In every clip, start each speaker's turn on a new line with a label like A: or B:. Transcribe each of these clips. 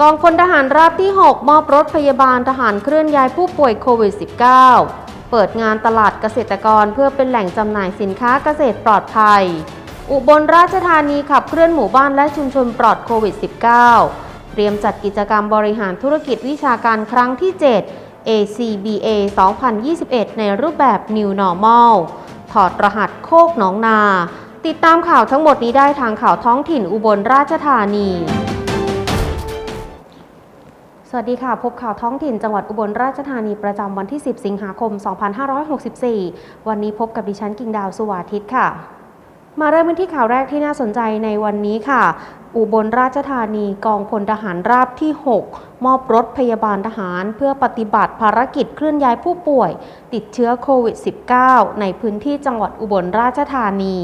A: กองพลทหารราบที่ 6 มอบรถพยาบาลทหารเคลื่อนย้ายผู้ป่วยโควิด -19 เปิดงานตลาดเกษตรกรเพื่อเป็นแหล่งจำหน่ายสินค้าเกษตรปลอดภัย อุบลราชธานีขับเคลื่อนหมู่บ้านและชุมชนปลอดโควิด -19 เตรียมจัดกิจกรรมบริหารธุรกิจวิชาการครั้งที่ 7 ACBA 2021 ในรูปแบบ New Normal ถอดรหัสโคกหนองนา ติดตามข่าวทั้งหมดนี้ได้ทางข่าวท้องถิ่นอุบลราชธานี สวัสดีค่ะ พบข่าวท้องถิ่นจังหวัดอุบลราชธานีประจำวันที่ 10 สิงหาคม 2564 วันนี้พบกับดิฉันกิ่งดาวสุวาทิตค่ะ มาเริ่มกันที่ข่าวแรกที่น่าสนใจในวันนี้ค่ะ อุบลราชธานีกองพลทหารราบที่ 6 มอบรถพยาบาลทหาร เพื่อปฏิบัติภารกิจเคลื่อนย้ายผู้ป่วย ติดเชื้อโควิด -19 ในพื้นที่จังหวัดอุบลราชธานี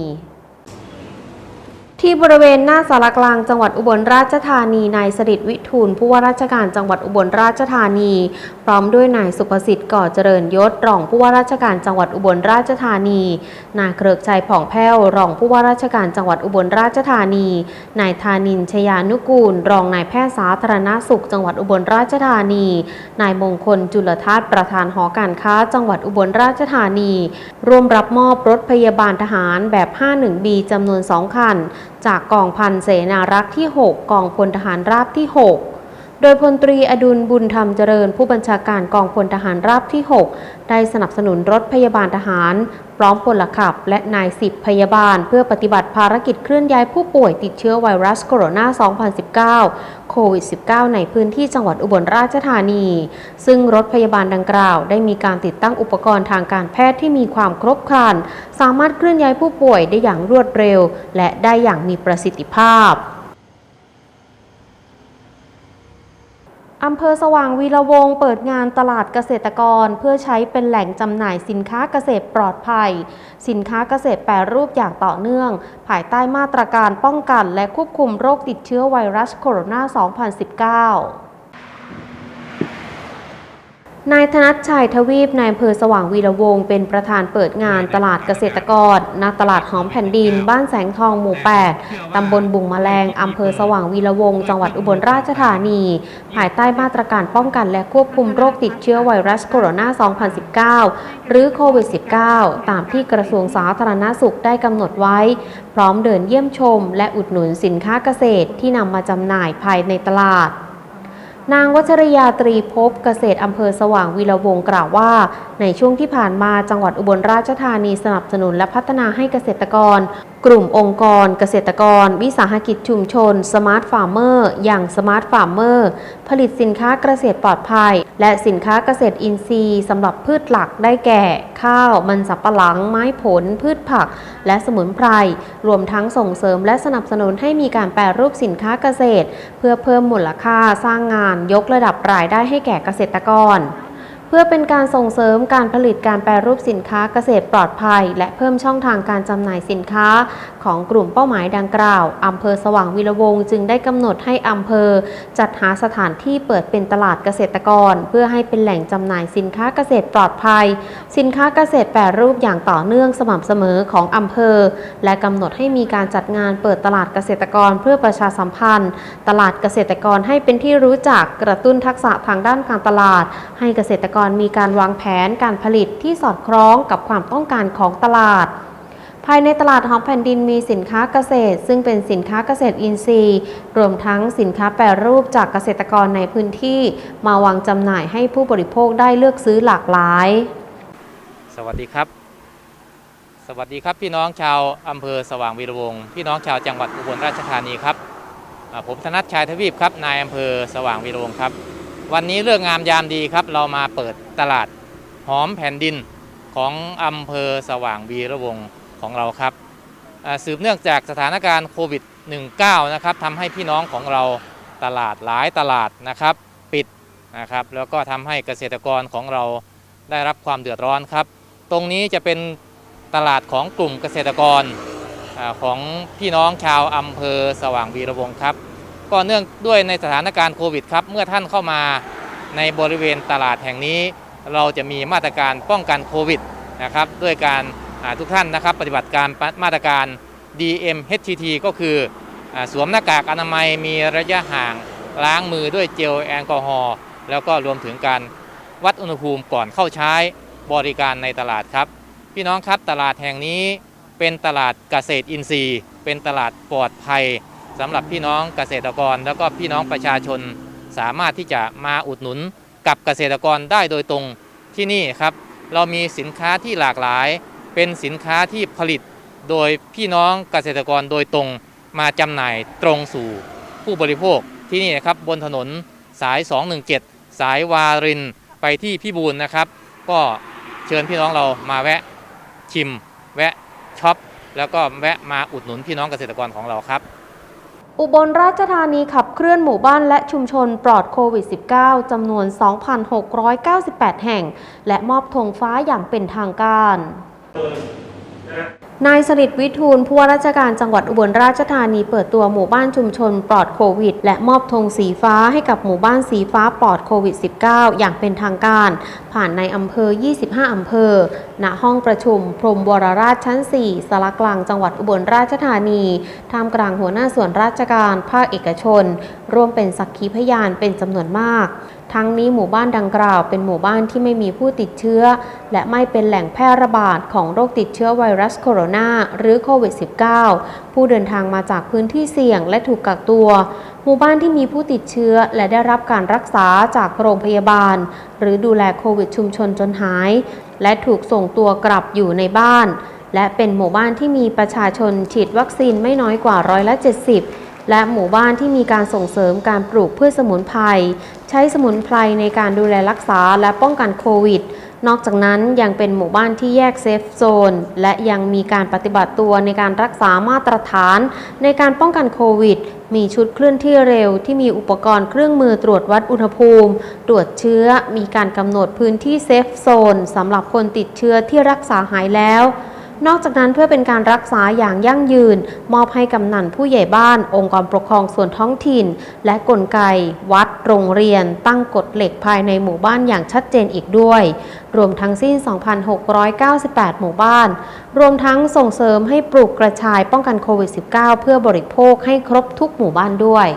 A: ที่บริเวณหน้าสารกลางจังหวัดอุบลราชธานี นายสริวิทูลผู้ว่าราชการจังหวัดอุบลราชธานี พร้อมด้วยนายสุภสิทธิ์ก่อเจริญยศรองผู้ว่าราชการจังหวัดอุบลราชธานี นายเกริกชัยผ่องแผ้วรองผู้ว่าราชการจังหวัดอุบลราชธานี นายธานินชยานุกูล รองนายแพทย์สาธารณสุข จังหวัดอุบลราชธานี นายมงคลจุลทัศน์ประธานหอการค้า จังหวัดอุบลราชธานี ร่วมรับมอบรถพยาบาลทหารแบบ 51B จำนวน 2 คัน จากกองพันเสนารักษ์ที่ 6 กองพลทหารราบที่ 6 โดยพลตรีอดุลบุญธรรมเจริญ ผู้บัญชาการกองพลทหารราบที่ 6 ได้สนับสนุนรถพยาบาลทหาร ร้อมพลขับ และนายสิบพยาบาล เพื่อปฏิบัติภารกิจเคลื่อนย้ายผู้ป่วยติดเชื้อไวรัสโคโรนา 2019 โควิด -19 ในพื้นที่จังหวัดอุบลราชธานี ซึ่งรถพยาบาลดังกล่าว ได้มีการติดตั้งอุปกรณ์ทางการแพทย์ที่มีความครบครัน สามารถเคลื่อนย้ายผู้ป่วยได้อย่างรวดเร็ว และได้อย่างมีประสิทธิภาพ อำเภอสว่างวีระวงเปิดงานตลาดเกษตรกร เพื่อใช้เป็นแหล่งจำหน่ายสินค้าเกษตรปลอดภัย สินค้าเกษตรแปรรูปอย่างต่อเนื่อง ภายใต้มาตรการป้องกันและควบคุมโรคติดเชื้อไวรัสโคโรนา 2019 นายธนัชชัยทวีปนายอำเภอสว่างวีระวงศ์เป็นประธานเปิดงานตลาดเกษตรกรณตลาดหอมแผ่นดิน บ้านแสงทองหมู่ 8 ตำบลบุงมะแรงอำเภอสว่างวีระวงศ์จังหวัดอุบลราชธานี ภายใต้มาตรการป้องกันและควบคุมโรคติดเชื้อไวรัสโคโรนา 2019 หรือโควิด -19 ตามที่กระทรวงสาธารณสุขได้กำหนดไว้ พร้อมเดินเยี่ยมชม และอุดหนุนสินค้าเกษตรที่นำมาจำหน่ายภายในตลาด นางวัชรยาตรีพบเกษตรอำเภอสว่างวีระวงกล่าวว่า ในช่วงที่ผ่านมาจังหวัดอุบลราชธานีสนับสนุนและพัฒนาให้เกษตรกร กลุ่มองค์กรเกษตรกร วิสาหกิจชุมชนสมาร์ทฟาร์มเมอร์อย่างสมาร์ทฟาร์มเมอร์ผลิตสินค้าเกษตรปลอดภัย และสินค้าเกษตรอินทรีย์สำหรับพืชหลักได้แก่ ข้าว มันสำปะหลัง ไม้ผล พืชผัก และสมุนไพร รวมทั้งส่งเสริมและสนับสนุนให้มีการแปรรูปสินค้าเกษตร เพื่อเพิ่มมูลค่าสร้างงานยกระดับรายได้ให้แก่เกษตรกร พื่อเป็นการส่งเสริมการผลิตการแปรรูปสินค้าเกษตรปลอดภัย และเพิ่มช่องทางการจำหน่ายสินค้า ของกลุ่มเป้าหมายดังกล่าวอำเภอสว่างวีระวงจึงได้กำหนดให้อำเภอ จัดหาสถานที่เปิดเป็นตลาดเกษตรกร เพื่อให้เป็นแหล่งจำหน่ายสินค้าเกษตรปลอดภัย สินค้าเกษตรแปรรูปอย่างต่อเนื่องสม่ำเสมอของอำเภอ และกำหนดให้มีการจัดงานเปิดตลาดเกษตรกรเพื่อประชาสัมพันธ์ ตลาดเกษตรกรให้เป็นที่รู้จักกระตุ้นทักษะทางด้านการตลาด ให้เกษตรกรมีการวางแผนการผลิตที่สอดคล้องกับความต้องการของตลาด ภายในตลาดหอมแผ่นดินมีสินค้าเกษตร ซึ่งเป็นสินค้าเกษตรอินทรีย์ รวมทั้งสินค้าแปรรูปจากเกษตรกรในพื้นที่ มาวางจำหน่ายให้ผู้บริโภคได้เลือกซื้อหลากหลาย
B: สวัสดีครับ สวัสดีครับพี่น้องชาวอำเภอสว่างวีรวงศ์พี่น้องชาวจังหวัดอุบลราชธานีครับผมธนัทชัยทวีปครับนายอำเภอสว่างวีรวงศ์ครับ วันนี้เรื่องงามยามดีครับ เรามาเปิดตลาดหอมแผ่นดินของอำเภอสว่างวีรวงศ์ ของเราครับสืบเนื่องจากสถานการณ์โควิด -19 นะครับทำให้พี่น้องของเราตลาดหลายตลาดนะครับปิดนะครับแล้วก็ทำให้เกษตรกรของเราได้รับความเดือดร้อนครับ ตรงนี้จะเป็นตลาดของกลุ่มเกษตรกรของพี่น้องชาวอำเภอสว่างวีระวงครับ ก็เนื่องด้วยในสถานการณ์โควิดครับเมื่อท่านเข้ามาในบริเวณตลาดแห่งนี้ เราจะมีมาตรการป้องกันโควิดนะครับด้วยการ ทุกท่านนะครับปฏิบัติการมาตรการ DMHTT ก็คืออสวมหน้ากากอนามัยมีระยะห่างล้างมือด้วยเจลแอลกอฮอล์แล้วก็รวมถึงการวัดอุณหภูมิก่อนเข้าใช้บริการในตลาดครับ พี่น้องครับตลาดแห่งนี้เป็นตลาดเกษตรอินทรีย์ เป็นตลาดปลอดภัยสำหรับพี่น้องเกษตรกร แล้วก็พี่น้องประชาชนสามารถที่จะมาอุดหนุนกับเกษตรกรได้โดยตรงที่นี่ครับ เรามีสินค้าที่หลากหลาย เป็นสินค้าที่ผลิตโดยพี่น้องเกษตรกรโดยตรงมาจำหน่ายตรงสู่ผู้บริโภคที่นี่นะครับบนถนนสาย 217 สายวารินไปที่พิบูลนะครับ ก็เชิญพี่น้องเรามาแวะชิม แวะช็อปแล้วก็แวะมาอุดหนุนพี่น้องเกษตรกรของเราครับ
A: อุบลราชธานีขับเคลื่อนหมู่บ้านและชุมชนปลอดโควิด -19 จำนวน 2,698 แห่ง และมอบธงฟ้าอย่างเป็นทางการ นายสริตวิทูลผู้ว่าราชการจังหวัดอุบลราชธานีเปิดตัวหมู่บ้านชุมชนปลอดโควิด และมอบธงสีฟ้าให้กับหมู่บ้านสีฟ้าปลอดโควิด -19 อย่างเป็นทางการ ผ่านในอำเภอ 25 อำเภอ ณ ห้องประชุม พรมวรราชชั้น 4สารกลางจังหวัดอุบลราชธานีท่ามกลางหัวหน้าส่วนราชการภาคเอกชน ร่วมเป็นสักขีพยานเป็นจำนวนมาก ทั้งนี้หมู่บ้านดังกล่าวเป็นหมู่บ้านที่ไม่มีผู้ติดเชื้อ และไม่เป็นแหล่งแพร่ระบาดของโรคติดเชื้อไวรัสโคโรนาหรือโควิด -19 ผู้เดินทางมาจากพื้นที่เสี่ยงและถูกกักตัว หมู่บ้านที่มีผู้ติดเชื้อ และได้รับการรักษาจากโรงพยาบาล หรือดูแลโควิดชุมชนจนหาย และถูกส่งตัวกลับอยู่ในบ้าน และเป็นหมู่บ้านที่มีประชาชนฉีดวัคซีนไม่น้อยกว่าร้อยละ70 และหมู่บ้านที่มีการส่งเสริมการปลูกพืชสมุนไพรใช้สมุนไพรในการดูแลรักษาและป้องกันโควิด นอกจากนั้นยังเป็นหมู่บ้านที่แยกเซฟโซน และยังมีการปฏิบัติตัวในการรักษามาตรฐาน ในการป้องกันโควิด มีชุดเคลื่อนที่เร็วที่มีอุปกรณ์เครื่องมือตรวจวัดอุณหภูมิ ตรวจเชื้อ มีการกำหนดพื้นที่เซฟโซนสำหรับคนติดเชื้อที่รักษาหายแล้ว นอกจากนั้นเพื่อเป็นการรักษาอย่างยั่งยืน มอบให้กำนันผู้ใหญ่บ้าน องค์กรปกครองส่วนท้องถิ่น และกลไก วัด โรงเรียน ตั้งกฎเหล็กภายในหมู่บ้านอย่างชัดเจนอีกด้วย รวมทั้งสิ้น 2,698 หมู่บ้าน รวมทั้งส่งเสริมให้ปลูกกระชายป้องกันโควิด -19 เพื่อบริโภคให้ครบทุกหมู่บ้านด้วย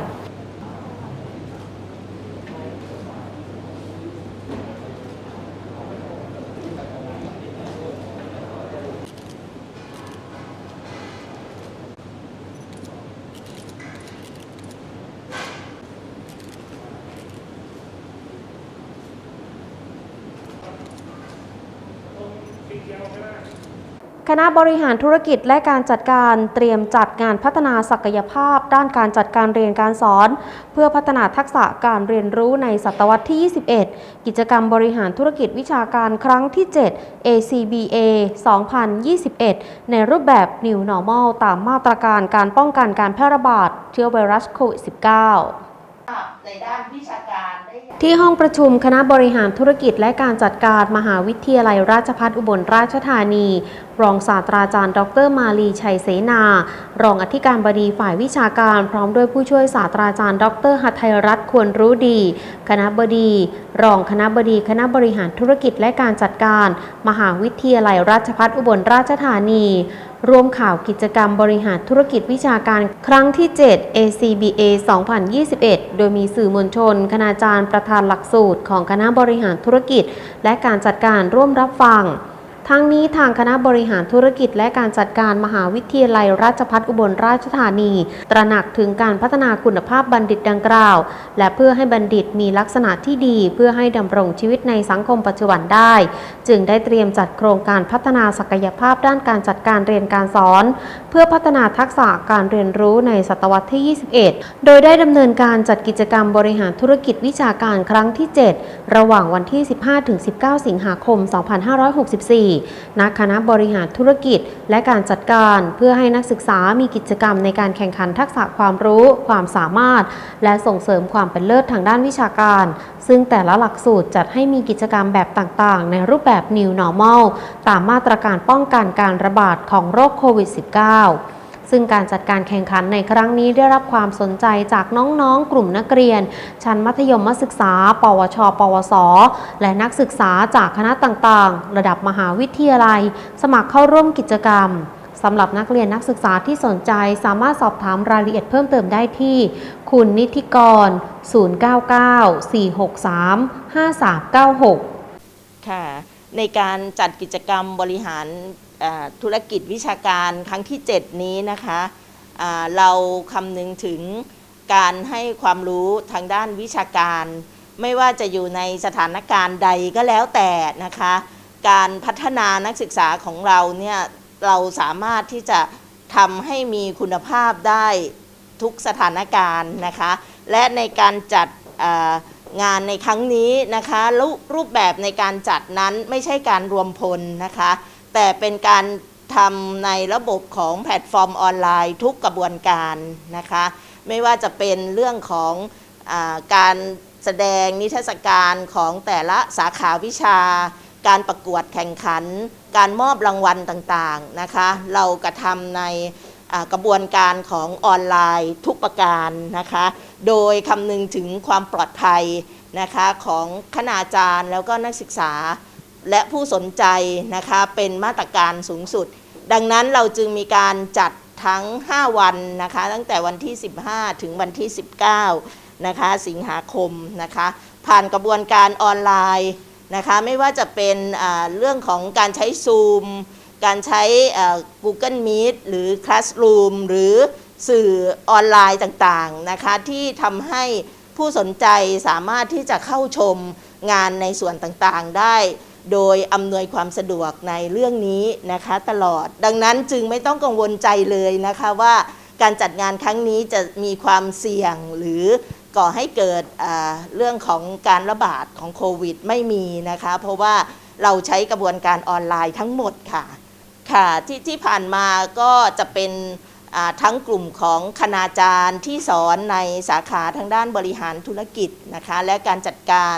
A: ณะบริหารธุรกิจและการจัดการเตรียมจัดงานพัฒนาศักยภาพ ด้านการจัดการเรียนการสอน เพื่อพัฒนาทักษะการเรียนรู้ในศตวรรษที่ 21 กิจกรรมบริหารธุรกิจวิชาการครั้งที่ 7 ACBA 2021 ในรูปแบบ New Normal ตามมาตรการการป้องกันการแพร่ระบาดเชื้อไวรัสโควิด -19
C: ในด้านวิชาการ
A: ที่ห้องประชุมคณะบริหารธุรกิจและการจัดการมหาวิทยาลัยราชภัฏอุบลราชธานี รองศาสตราจารย์ ดร มาลีชัยเสนา รองอธิการบดีฝ่ายวิชาการ พร้อมด้วยผู้ช่วยศาสตราจารย์ ดรหัตถยรัตน์ควรรู้ดี คณะบดี รองคณะบดีคณะบริหารธุรกิจและการจัดการ มหาวิทยาลัยราชภัฏอุบลราชธานี ร่วมข่าวกิจกรรมบริหารธุรกิจวิชาการครั้งที่ 7 ACBA 2021 โดยมีสื่อมวลชน คณาจารย์ประธานหลักสูตรของคณะบริหารธุรกิจ และการจัดการร่วมรับฟัง ทั้งนี้ทางคณะบริหารธุรกิจและการจัดการมหาวิทยาลัยราชภัฏอุบลราชธานี ตระหนักถึงการพัฒนาคุณภาพบัณฑิตดังกล่าว และเพื่อให้บัณฑิตมีลักษณะที่ดี เพื่อให้ดำรงชีวิตในสังคมปัจจุบันได้ จึงได้เตรียมจัดโครงการพัฒนาศักยภาพด้านการจัดการเรียนการสอน เพื่อพัฒนาทักษะการเรียนรู้ในศตวรรษที่ 21 โดยได้ดำเนินการจัดกิจกรรมบริหารธุรกิจวิชาการครั้งที่ 7 ระหว่างวันที่ 15-19 สิงหาคม 2564นักคณะบริหารธุรกิจ และการจัดการ เพื่อให้นักศึกษามีกิจกรรมในการแข่งขันทักษะความรู้ ความสามารถ และส่งเสริมความเป็นเลิศทางด้านวิชาการ ซึ่งแต่ละหลักสูตรจัดให้มีกิจกรรมแบบต่างๆ ในรูปแบบ New Normal ตามมาตรการป้องกันการระบาดของโรคโควิด -19 ซึ่งการจัดการแข่งขันในครั้งนี้ได้รับความสนใจจากน้องๆ กลุ่มนักเรียน ชั้นมัธยมศึกษา ปวช ปวส และนักศึกษาจากคณะต่างๆ ระดับมหาวิทยาลัย สมัครเข้าร่วมกิจกรรมสำหรับนักเรียนนักศึกษาที่สนใจสามารถสอบถามรายละเอียดเพิ่มเติมได้ที่ คุณนิติกร 099-463-5396
C: ค่ะ ในการจัดกิจกรรมบริหาร ธุรกิจวิชาการครั้งที่ 7 นี้นะคะเราคำนึงถึงการให้ความรู้ทางด้านวิชาการ ไม่ว่าจะอยู่ในสถานการณ์ใดก็แล้วแต่นะคะ การพัฒนานักศึกษาของเราเนี่ยเราสามารถที่จะทำให้มีคุณภาพได้ทุกสถานการณ์นะคะ และในการจัดงานในครั้งนี้นะคะรูปแบบในการจัดนั้นไม่ใช่การรวมพลนะคะ แต่เป็นการทำในระบบของแพลตฟอร์มออนไลน์ทุกกระบวนการนะคะ ไม่ว่าจะเป็นเรื่องของอการแสดงนิทรรศการของแต่ละสาขาวิชา การประกวดแข่งขัน การมอบรางวัลต่างๆนะคะ เรากระทำในกระบวนการของออนไลน์ทุกประการนะคะ โดยคำนึงถึงความปลอดภัยนะคะของคณาจารย์แล้วก็นักศึกษา และผู้สนใจนะคะเป็นมาตรการสูงสุด ดังนั้นเราจึงมีการจัดทั้ง 5 วันนะคะตั้งแต่วันที่ 15 ถึงวันที่ 19นะคะสิงหาคมนะคะผ่านกระบวนการออนไลน์นะคะไม่ว่าจะเป็นเรื่องของการใช้ Zoom การใช้ Google Meet หรือ Classroom หรือสื่อออนไลน์ต่างๆนะคะที่ทำให้ผู้สนใจสามารถที่จะเข้าชมงานในส่วนต่างๆ ได้ โดยอำนวยความสะดวกในเรื่องนี้นะคะตลอด ดังนั้นจึงไม่ต้องกังวลใจเลยนะคะว่าการจัดงานครั้งนี้จะมีความเสี่ยงหรือก่อให้เกิดเรื่องของการระบาดของโควิดไม่มีนะคะ เพราะว่าเราใช้กระบวนการออนไลน์ทั้งหมดค่ะค่ะที่ที่ผ่านมาก็จะเป็นทั้งกลุ่มของคณาจารย์ที่สอนในสาขาทางด้านบริหารธุรกิจนะคะ และการจัดการ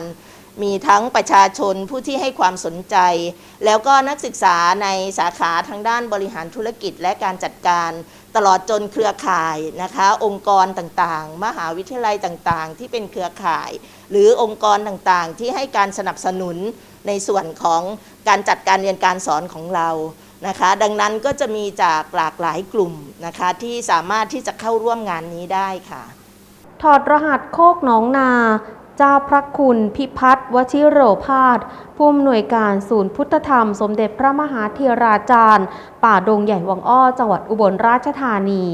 C: มีทั้งประชาชนผู้ที่ให้ความสนใจ แล้วก็นักศึกษาในสาขาทางด้านบริหารธุรกิจและการจัดการตลอดจนเครือข่ายนะคะ องค์กรต่างๆ มหาวิทยาลัยต่างๆ ที่เป็นเครือข่าย หรือองค์กรต่างๆ ที่ให้การสนับสนุนในส่วนของการจัดการเรียนการสอนของเรานะคะ ดังนั้นก็จะมีจากหลากหลายกลุ่มนะคะที่สามารถที่จะเข้าร่วมงานนี้ได้ค่ะ
A: ถอดรหัสโคกหนองนา เจ้าพระคุณพิพัฒน์วชิโรพาสผู้อำนวยการศูนย์พุทธธรรม สมเด็จพระมหาเทราจารย์ ป่าดงใหญ่วังอ้อ จังหวัดอุบลราชธานี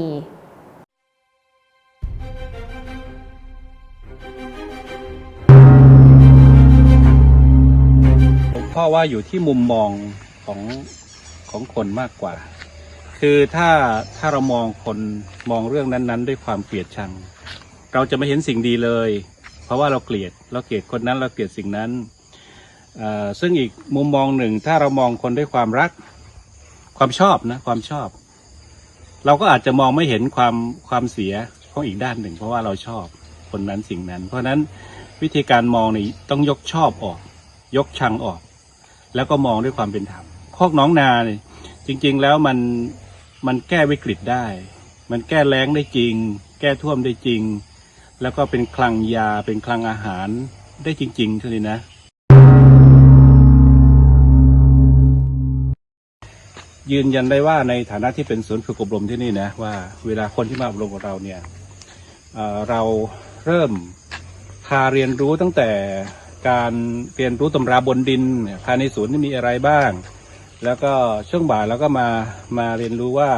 D: ผมพ่อว่าอยู่ที่มุมมองของของคนมากกว่า คือถ้าถ้าเรามองคนมองเรื่องนั้น ๆ ด้วยความเกลียดชัง เราจะไม่เห็นสิ่งดีเลย เพราะว่าเราเกลียดเราเกลียดคนนั้นเราเกลียดสิ่งนั้นอ่อซึ่งอีกมุมมองหนึ่งถ้าเรามองคนด้วยความรักความชอบนะความชอบ เราก็อาจจะมองไม่เห็นความความเสียของอีกด้านหนึ่ง เพราะว่าเราชอบคนนั้นสิ่งนั้น เพราะฉะนั้นวิธีการมองนี่ต้องยกชอบออก ยกชังออก แล้วก็มองด้วยความเป็นธรรมโคกหน้องนาเนี่ยจริง ๆ แล้วมันมันแก้วิกฤตได้ มันแก้แล้งได้จริง แก้ท่วมได้จริง แล้วก็เป็นคลังยาเป็นคลังอาหารได้จริงๆเท่านี้นะ ยืนยันได้ว่าในฐานะที่เป็นศูนย์ฝึกอบรมที่นี่นะว่าเวลาคนที่มาอบรมกับเราเนี่ยเเราเริ่มพาเรียนรู้ตั้งแต่การเรียนรู้ตำราบนดินภายในศูนย์นี่มีอะไรบ้าง แล้วก็ช่วงบ่ายเราก็มามาเรียนรู้ว่า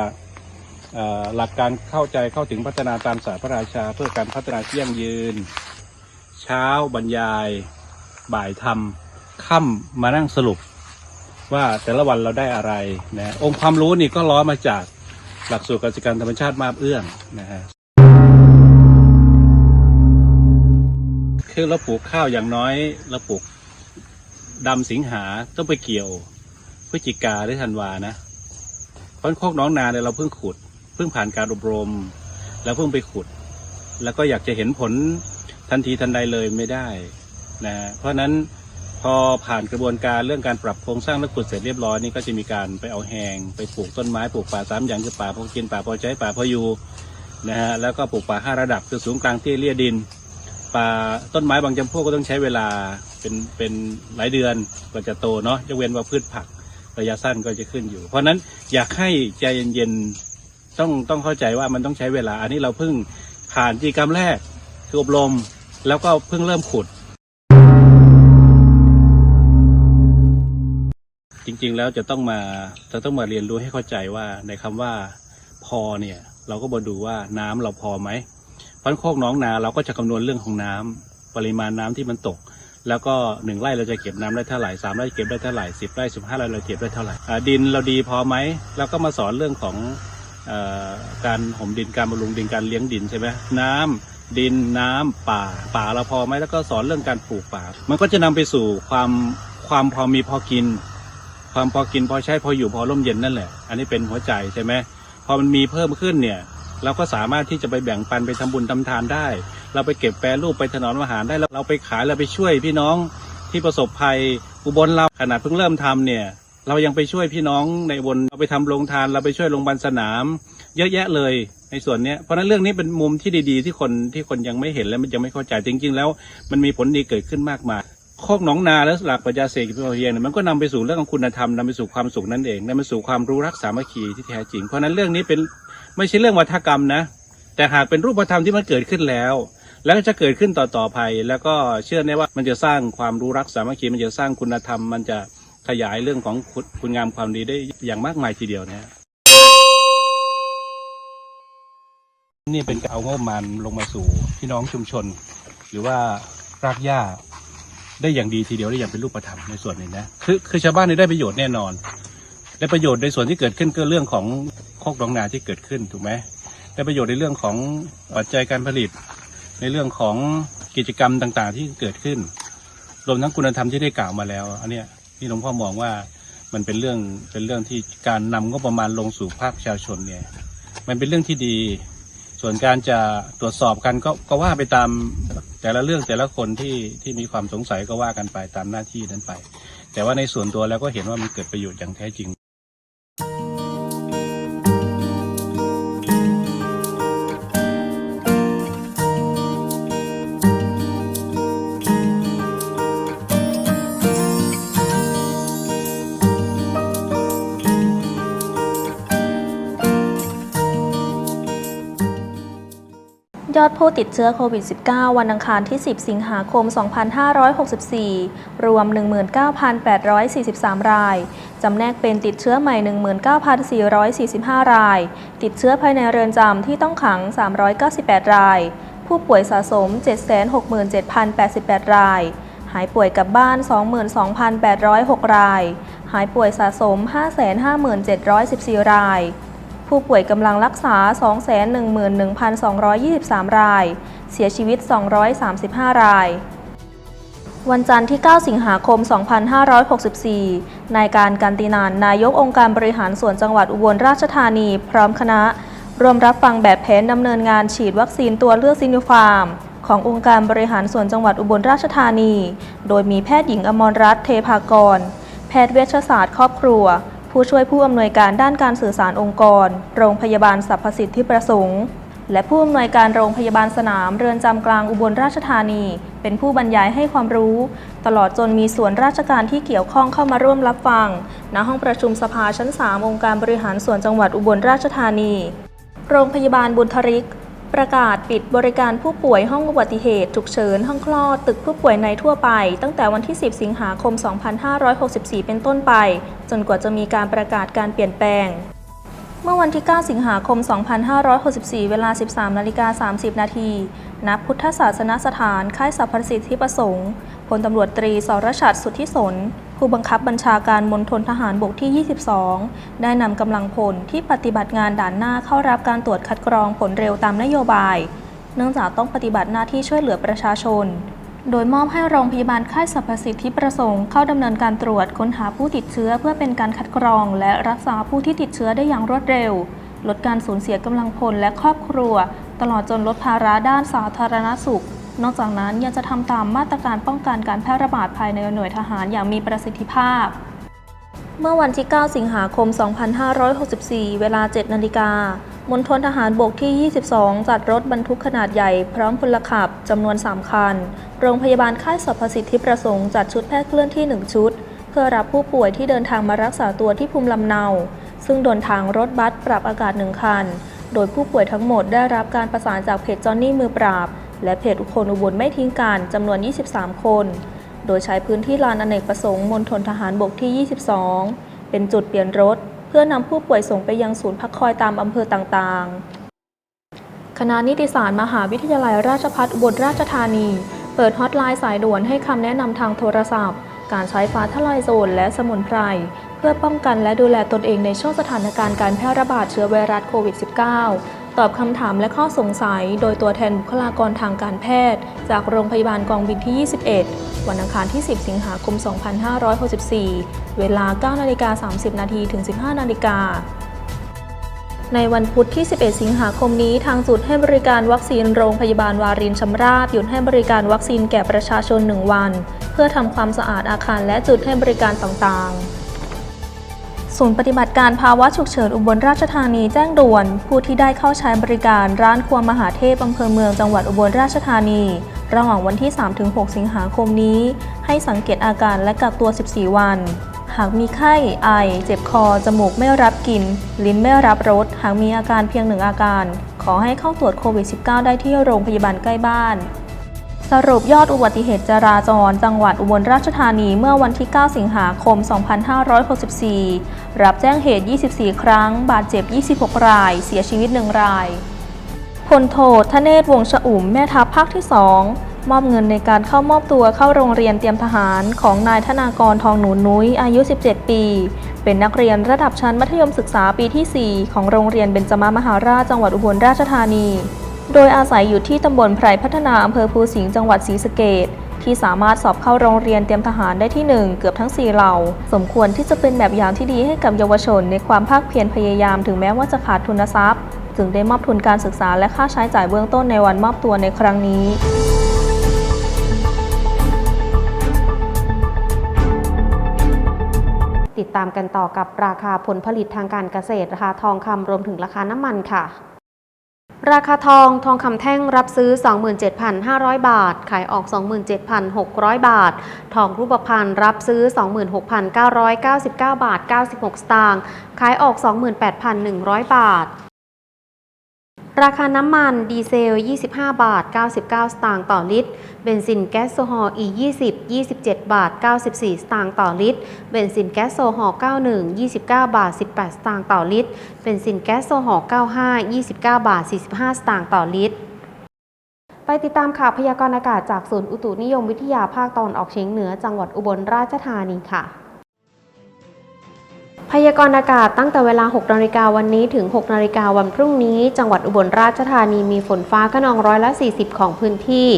D: หลักการเข้าใจเข้าถึงพัฒนาตามศาสตร์พระราชา เพื่อการพัฒนาที่ยั่งยืน เช้าบรรยาย บ่ายทำค่ำมานั่งสรุป ว่าแต่ละวันเราได้อะไรนะองค์ความรู้นี่ก็ล้อมาจากหลักสูตรการจัดการธรรมชาติมาบเอื้องนะฮะคือเราปลูกข้าวอย่างน้อยเราปลูกดำสิงหาต้องไปเกี่ยวพฤศจิกาหรือธันวานะเพราะโคกน้องนาเนี่ยเราเพิ่งขุด เพิ่งผ่านการอบรม แล้วเพิ่งไปขุด แล้วก็อยากจะเห็นผลทันทีทันใดเลยไม่ได้นะเพราะนั้นพอผ่านกระบวนการเรื่องการปรับโครงสร้างและขุดเสร็จเรียบร้อยนี่ก็จะมีการไปเอาแหงไปปลูกต้นไม้ปลูกป่าสามอย่างคือป่าพอกินป่าพอใช้ป่าพออยู่นะฮะแล้วก็ปลูกป่าห้าระดับคือสูงกลางเตี้ยเลี่ยดิน ป่าต้นไม้บางจำพวกก็ต้องใช้เวลาเป็นเป็นหลายเดือนกว่าจะโตเนาะยกเว้นว่าพืชผักระยะสั้นก็จะขึ้นอยู่ เพราะฉะนั้นอยากให้ใจเย็นๆ ต้องต้องเข้าใจว่ามันต้องใช้เวลา อันนี้เราเพิ่งผ่านกิจกรรมแรกคืออบรม แล้วก็เพิ่งเริ่มขุด จริงๆแล้วจะต้องมาจะต้องมาเรียนรู้ให้เข้าใจว่าในคำว่าพอเนี่ยเราก็มาดูว่าน้ำเราพอไหมพันโคกน้องนาเราก็จะคำนวณเรื่องของน้ำปริมาณน้ำที่มันตก แล้วก็หนึ่งไร่เราจะเก็บน้ำได้เท่าไหร่สามไร่เก็บได้เท่าไหร่สิบไร่สิบห้าไร่เราเก็บได้เท่าไหร่ดินเราดีพอไหมแล้วก็มาสอนเรื่องของ การห่มดินการบำรุงดินการเลี้ยงดินใช่ไหมน้ำดินน้ำป่าป่าเราพอไหมแล้วก็สอนเรื่องการปลูกป่า มันก็จะนำไปสู่ความความพอมีพอกิน ความพอกินพอใช้พออยู่พอร่มเย็นนั่นแหละ อันนี้เป็นหัวใจใช่ไหมพอมันมีเพิ่มขึ้นเนี่ยเราก็สามารถที่จะไปแบ่งปันไปทำบุญทำทานได้ เราไปเก็บแปรรูปไปถนอมอาหารได้เราไปขายเราไปช่วยพี่น้องที่ประสบภัยอุบลเราขนาดเพิ่งเริ่มทำเนี่ย เรายังไปช่วยพี่น้องในบนเราไปทำโรงทานเราไปช่วยโรงพยาบาลสนาม เยอะแยะเลยในส่วนนี้เพราะนั้นเรื่องนี้เป็นมุมที่ดีๆ ที่คนที่คนยังไม่เห็นและมันยังไม่เข้าใจจริง ๆ แล้วมันมีผลดีเกิดขึ้นมากมายโคกหนองนาและหลักปรัชญาเศรษฐกิจพอเพียงเนี่ยมันก็นำไปสู่เรื่องของคุณธรรมนำไปสู่ความสุขนั่นเองนำไปสู่ความรู้รักสามัคคีที่แท้จริง เพราะนั้นเรื่องนี้เป็นไม่ใช่เรื่องวัฒกรรมนะ แต่หากเป็นรูปธรรมที่มันเกิดขึ้นแล้ว แล้วจะเกิดขึ้นต่อต่อไปแล้วก็เชื่อแน่ว่ามันจะสร้างความรู้รักสามัคคีมันจะสร้างคุณธรรมมันจะ ขยายเรื่องของคุณคณงามความดีได้อย่างมากมายทีเดียวนะนี่เป็นการเอางบมาณลงมาสู่พี่น้องชุมชน หรือว่ารากหญ้าได้อย่างดีทีเดียวได้อย่างเป็นรูปธรรมในส่วนนี้นะคือคือชาวบ้านได้ประโยชน์แน่นอนได้ประโยชน์ในส่วนที่เกิดขึ้นก็เรื่องของโคกหนองนาที่เกิดขึ้นถูกไหมได้ประโยชน์ในเรื่องของปัจจัยการผลิต ในเรื่องของกิจกรรมต่างๆ ที่เกิดขึ้น รวมทั้งคุณธรรมที่ได้กล่าวมาแล้วอันเนี้ย ที่หลวงพ่อมองว่ามันเป็นเรื่องเป็นเรื่องที่การนำงบประมาณลงสู่ภาคประชาชนเนี่ยมันเป็นเรื่องที่ดี ส่วนการจะตรวจสอบกันก็ก็ว่าไปตามแต่ละเรื่องแต่ละคนที่ที่มีความสงสัยก็ว่ากันไปตามหน้าที่นั้นไป แต่ว่าในส่วนตัวแล้วก็เห็นว่ามันเกิดประโยชน์อย่างแท้จริง
E: ยอดผู้ติดเชื้อโควิด -19 วันอังคารที่ 10 สิงหาคม 2564 รวม 19,843 ราย จำแนกเป็นติดเชื้อใหม่ 19,445 ราย ติดเชื้อภายในเรือนจำที่ต้องขัง 398 ราย ผู้ป่วยสะสม 767,088 ราย หายป่วยกลับบ้าน 22,806 ราย หายป่วยสะสม 557,14 ราย ผู้ป่วยกำลังรักษา 211,223 ราย เสียชีวิต 235 ราย วันจันทร์ที่ 9 สิงหาคม 2564 นายการกันตินาน นายกองค์การบริหารส่วนจังหวัดอุบลราชธานี พร้อมคณะรวมรับฟังแบบแผนดำเนินงานฉีดวัคซีนตัวเลือกซิโนฟาร์มขององค์การบริหารส่วนจังหวัดอุบลราชธานี โดยมีแพทย์หญิงอมรรัตน์เทพากร แพทย์เวชศาสตร์ครอบครัว ผู้ช่วยผู้อำนวยการด้านการสื่อสารองค์กร โรงพยาบาลสรรพสิทธิประสงค์ และผู้อำนวยการโรงพยาบาลสนาม เรือนจำกลางอุบลราชธานี เป็นผู้บรรยายให้ความรู้ ตลอดจนมีส่วนราชการที่เกี่ยวข้องเข้ามาร่วมรับฟัง ณ ห้องประชุมสภาชั้น 3 องค์การบริหารส่วนจังหวัดอุบลราชธานี โรงพยาบาลบุญทริก ประกาศปิดบริการผู้ป่วยห้องอุบัติเหตุฉุกเฉินห้องคลอดตึกผู้ป่วยในทั่วไป ตั้งแต่วันที่ 10 สิงหาคม 2564 เป็นต้นไป จนกว่าจะมีการประกาศการเปลี่ยนแปลง เมื่อวันที่ 9 สิงหาคม 2564 เวลา 13นาฬิกา30 นาทีณพุทธศาสนสถาน ค่ายสรรพสิทธิประสงค์พลตำรวจตรีสรชัดสุทธิสน ผู้บังคับบัญชาการมณฑลทหารบกที่ 22 ได้นำกำลังพลที่ปฏิบัติงานด่านหน้าเข้ารับการตรวจคัดกรองผลเร็วตามนโยบาย เนื่องจากต้องปฏิบัติหน้าที่ช่วยเหลือประชาชน โดยมอบให้โรงพยาบาลค่ายสรรพสิทธิประสงค์เข้าดำเนินการตรวจค้นหาผู้ติดเชื้อเพื่อเป็นการคัดกรอง และรักษาผู้ที่ติดเชื้อได้อย่างรวดเร็ว ลดการสูญเสียกำลังพลและครอบครัว ตลอดจนลดภาระด้านสาธารณสุข นอกจากนั้นยังจะทำตามมาตรการป้องกันการแพร่ระบาดภายในหน่วยทหารอย่างมีประสิทธิภาพ เมื่อวันที่ 9 สิงหาคม 2564 เวลา 7 นาฬิกามณฑลทหารบกที่ 22 จัดรถบรรทุกขนาดใหญ่พร้อมพลขับจำนวน 3 คัน โรงพยาบาลค่ายสรรพสิทธิประสงค์จัดชุดแพทย์เคลื่อนที่ 1 ชุด เพื่อรับผู้ป่วยที่เดินทางมารักษาตัวที่ภูมิลำเนา ซึ่งโดนทางรถบัสปรับอากาศหนึ่งคัน โดยผู้ป่วยทั้งหมดได้รับการประสานจากเพจจอนนี่มือปราบ และเพจอุคนอุบลไม่ทิ้งกันจำนวน 23 คน โดยใช้พื้นที่ลานอเนกประสงค์มณฑลทหารบกที่ 22 เป็นจุดเปลี่ยนรถ เพื่อนำผู้ป่วยส่งไปยังศูนย์พักคอยตามอำเภอต่างๆ คณะนิติศาสตร์มหาวิทยาลัยราชภัฏอุบลราชธานี เปิดฮอตไลน์สายด่วนให้คำแนะนำทางโทรศัพท์ การใช้ฟ้าทลายโจรและสมุนไพรเพื่อป้องกันและดูแลตนเองในช่วงสถานการณ์การแพร่ระบาดเชื้อไวรัสโควิด -19 ตอบคำถามและข้อสงสัย โดยตัวแทนบุคลากรทางการแพทย์ จากโรงพยาบาลกองบินที่ 21 วันอังคารที่ 10 สิงหาคม 2564 เวลา 9 นาฬิกา 30 นาทีถึง 15 นาฬิกาในวันพุธที่ 11 สิงหาคมนี้ ทางจุดให้บริการวัคซีนโรงพยาบาลวารินชำราบหยุดให้บริการวัคซีนแก่ประชาชน 1 วัน เพื่อทำความสะอาดอาคารและจุดให้บริการต่างๆ ศูนย์ปฏิบัติการภาวะฉุกเฉินอุบลราชธานีแจ้งด่วน ผู้ที่ได้เข้าใช้บริการร้านครัวมหาเทพอำเภอเมืองจังหวัดอุบลราชธานี ระหว่างวันที่ 3-6 สิงหาคมนี้ ให้สังเกตอาการและกักตัว 14 วัน หากมีไข้ ไอ เจ็บคอ จมูกไม่รับกลิ่นลิ้นไม่รับรสหากมีอาการเพียงหนึ่งอาการ ขอให้เข้าตรวจโควิด -19 ได้ที่โรงพยาบาลใกล้บ้าน สรุปยอดอุบัติเหตุจราจร จังหวัดอุบลราชธานีเมื่อวันที่ 9 สิงหาคม 2564 รับแจ้งเหตุ 24 ครั้ง บาดเจ็บ 26 ราย เสียชีวิต 1 รายพลโททเนศวงศ์ฉอุ่มแม่ทัพภาคที่ 2 มอบเงินในการเข้ามอบตัวเข้าโรงเรียนเตรียมทหารของนายธนากรทองหนูนุ้ยอายุ 17 ปี เป็นนักเรียนระดับชั้นมัธยมศึกษาปีที่ 4 ของโรงเรียนเบญจมามหาราชจังหวัดอุบลราชธานี โดยอาศัยอยู่ที่ตำบลไพรพัฒนาอำเภอภูสิงห์จังหวัดศรีสะเกษที่สามารถสอบเข้าโรงเรียนเตรียมทหารได้ที่ 1 เกือบทั้ง 4 เหล่า สมควรที่จะเป็นแบบอย่างที่ดีให้กับเยาวชน ในความภาคเพียรพยายามถึงแม้ว่าจะขาดทุนทรัพย์จึงได้มอบทุนการศึกษาและค่าใช้จ่ายเบื้องต้นในวันมอบตัวในครั้งนี้
A: ติดตามกันต่อกับราคาผลผลิตทางการเกษตรราคาทองคำรวมถึงราคาน้ำมันค่ะ ราคาทองทองคำแท่งรับซื้อ 27,500 บาท ขายออก 27,600 บาท ทองรูปพรรณรับซื้อ 26,999 บาท 96 สตางค์ ขายออก 28,100 บาท ราคาน้ำมันดีเซล 25 บาท 99 สตางค์ต่อลิตร เบนซินแก๊สโซฮอล์ E20 27 บาท 94 สตางค์ต่อลิตร เบนซินแก๊สโซฮอล์ 91 29 บาท 18 สตางค์ต่อลิตร เบนซินแก๊สโซฮอล์ 95 29 บาท 45 สตางค์ต่อลิตร ไปติดตามข่าวพยากรณ์อากาศจากศูนย์อุตุนิยมวิทยาภาคตะวันออกเฉียงเหนือจังหวัดอุบลราชธานีค่ะ พยากรณ์อากาศตั้งแต่เวลา 6 นาฬิกาวันนี้ถึง 6 นาฬิกาวันพรุ่งนี้ จังหวัดอุบลราชธานีมีฝนฟ้าขนองร้อยละ 40 ของพื้นที่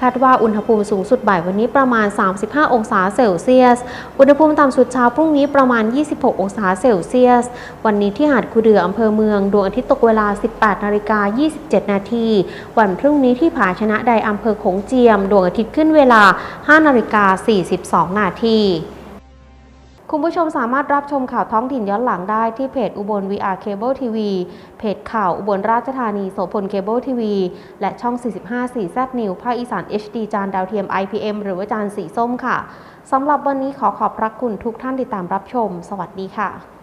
A: คาดว่าอุณหภูมิสูงสุดบ่ายวันนี้ประมาณ 35 องศาเซลเซียส อุณหภูมิต่ำสุดเช้าพรุ่งนี้ประมาณ 26 องศาเซลเซียส วันนี้ที่หาดคูเดืออำเภอเมือง ดวงอาทิตย์ตกเวลา 18 นาฬิกา 27 นาที วันพรุ่งนี้ที่ผาชนะใดอำเภอขงเจียม ดวงอาทิตย์ขึ้นเวลา 5 นาฬิกา 42 นาที คุณผู้ชมสามารถรับชมข่าวท้องถิ่นย้อนหลังได้ที่เพจอุบล VR Cable TV เพจข่าวอุบลราชธานีโสพลเคเบิลทีวีและช่อง 45 4 Z New ภาคอีสาน HD จานดาวเทียม IPM หรือว่าจานสีส้มค่ะ สำหรับวันนี้ขอขอบพระคุณทุกท่านที่ตามรับชม สวัสดีค่ะ